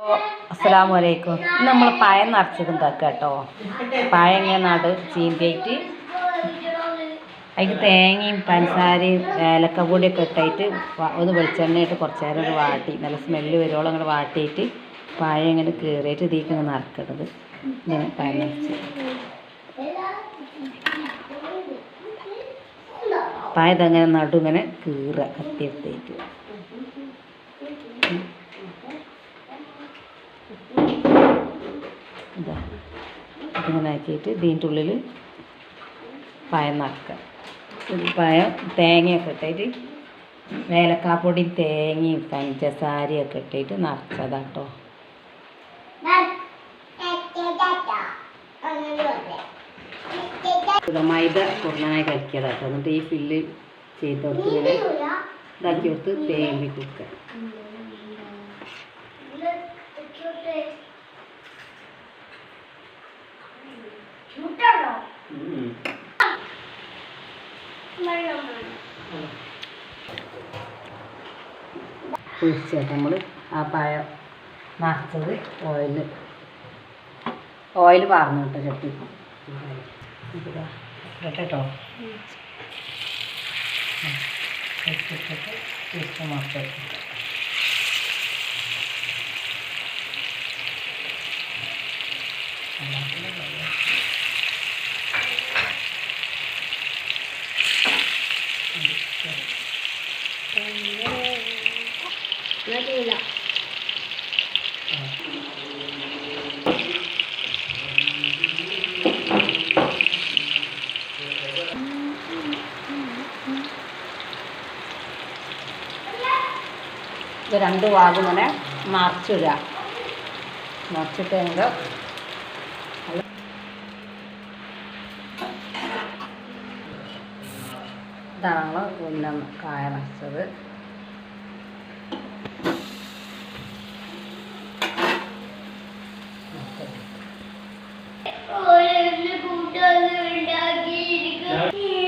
ഇന്ന് നമ്മൾ പായം നിറച്ചത് ഉണ്ടാക്കുക കേട്ടോ. പഴം ഇങ്ങനെ നട ചീന്തിയിട്ട് അതിൽ തേങ്ങയും പഞ്ചസാരയും ഏലക്ക പൊടിയൊക്കെ ഇട്ടായിട്ട് ഒന്ന് വെളിച്ചെണ്ണയിട്ട് കുറച്ച് നേരം ഒരു വാട്ടി. നല്ല സ്മെല്ല് വരുവോളം അങ്ങനെ വാട്ടിയിട്ട് പഴം ഇങ്ങനെ കീറിയിട്ട് ഇതിലേക്ക് ഇങ്ങനെ നിറക്കണത്. ഇങ്ങനെ പഴം നിറച്ച്. പഴം ഇതങ്ങനെ നടു ഇങ്ങനെ കീറുക കത്തിയെടുത്തേക്ക് ഇതാ. ഇതിങ്ങനെ ആക്കിയിട്ട് ഇതിന്റെ ഉള്ളിൽ പഴം നിറക്കുക ഇത് പഴം തേങ്ങയൊക്കെ ഇട്ടിട്ട് ഏലക്കാപ്പൊടിയും തേങ്ങയും പഞ്ചസാരയൊക്കെ ഇട്ടിട്ട് നിറച്ചതാട്ടോ. മൈദ കുറഞ്ഞായി കളിക്കതാട്ടോ എന്നിട്ട് ഈ ഫില്ല് ചെയ്ത് കൊടുത്ത് ഇങ്ങനെ ഇതാക്കി കൊടുത്ത് തേങ്ങി കൊടുക്കുക പൊരിച്ചിട്ട് നമ്മൾ ആ പഴം നിറച്ചത് ഓയിൽ ഓയിൽ പാർന്നു കേട്ടോ ചട്ടി. കേട്ടോ ഇട്ടിട്ടോ? ജസ്റ്റ് മൊത്തം ഇത് രണ്ട് ഭാഗം ഇങ്ങനെ മറിച്ചിടുക. മറിച്ചിട്ട് ഇതാണ് നമ്മൾ പിന്നെ കായ നിറച്ചത് Yeah.